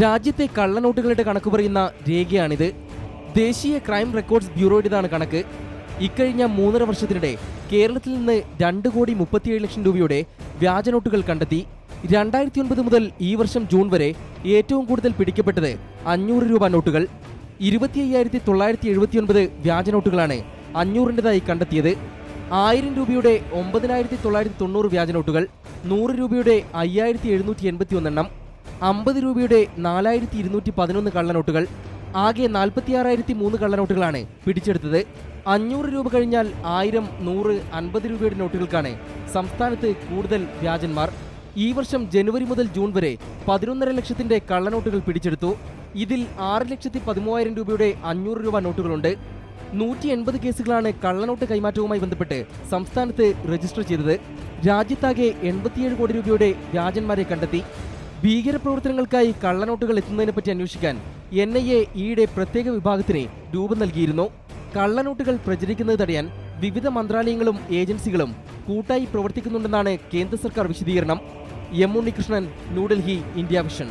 രാജ്യത്തെ കള്ളനോട്ടുകളുടെ കണക്ക് പറയുന്ന രേഖയാണിത്. ദേശീയ ക്രൈം റെക്കോർഡ്സ് ബ്യൂറോയുടേതാണ് കണക്ക്. ഇക്കഴിഞ്ഞ മൂന്നര വർഷത്തിനിടെ കേരളത്തിൽ നിന്ന് രണ്ട് കോടി മുപ്പത്തിയേഴ് ലക്ഷം രൂപയുടെ വ്യാജനോട്ടുകൾ കണ്ടെത്തി. രണ്ടായിരത്തി ഒൻപത് മുതൽ ഈ വർഷം ജൂൺ വരെ ഏറ്റവും കൂടുതൽ പിടിക്കപ്പെട്ടത് അഞ്ഞൂറ് രൂപ നോട്ടുകൾ. ഇരുപത്തി അയ്യായിരത്തി തൊള്ളായിരത്തി എഴുപത്തിയൊൻപത് വ്യാജനോട്ടുകളാണ് അഞ്ഞൂറിന്റെതായി കണ്ടെത്തിയത്. ആയിരം രൂപയുടെ ഒമ്പതിനായിരത്തി തൊള്ളായിരത്തി തൊണ്ണൂറ് വ്യാജനോട്ടുകൾ നൂറ് രൂപയുടെ അയ്യായിരത്തി എഴുന്നൂറ്റി എൺപത്തി ഒന്നെണ്ണം അമ്പത് രൂപയുടെ നാലായിരത്തി ഇരുന്നൂറ്റി പതിനൊന്ന് കള്ളനോട്ടുകൾ ആകെ നാൽപ്പത്തിയാറായിരത്തി മൂന്ന് കള്ളനോട്ടുകളാണ് പിടിച്ചെടുത്തത്. അഞ്ഞൂറ് രൂപ കഴിഞ്ഞാൽ ആയിരം നൂറ് അൻപത് രൂപയുടെ നോട്ടുകൾക്കാണ് സംസ്ഥാനത്ത് കൂടുതൽ വ്യാജന്മാർ. ഈ വർഷം ജനുവരി മുതൽ ജൂൺ വരെ പതിനൊന്നര ലക്ഷത്തിന്റെ കള്ളനോട്ടുകൾ പിടിച്ചെടുത്തു. ഇതിൽ ആറ് ലക്ഷത്തി പതിമൂവായിരം രൂപയുടെ അഞ്ഞൂറ് രൂപ നോട്ടുകളുണ്ട്. നൂറ്റി എൺപത് കേസുകളാണ് കള്ളനോട്ട് കൈമാറ്റവുമായി ബന്ധപ്പെട്ട് സംസ്ഥാനത്ത് രജിസ്റ്റർ ചെയ്തത്. രാജ്യത്താകെ എൺപത്തിയേഴ് കോടി രൂപയുടെ വ്യാജന്മാരെ കണ്ടെത്തി. ഭീകരപ്രവർത്തനങ്ങൾക്കായി കള്ളനോട്ടുകൾ എത്തുന്നതിനെപ്പറ്റി അന്വേഷിക്കാൻ എൻ ഐ എ ഈയിടെ പ്രത്യേക വിഭാഗത്തിന് രൂപം നൽകിയിരുന്നു. കള്ളനോട്ടുകൾ പ്രചരിക്കുന്നത് തടയാൻ വിവിധ മന്ത്രാലയങ്ങളും ഏജൻസികളും കൂട്ടായി പ്രവർത്തിക്കുന്നുണ്ടെന്നാണ് കേന്ദ്ര സർക്കാർ വിശദീകരണം. M Unnikrishnan New Delhi India vision.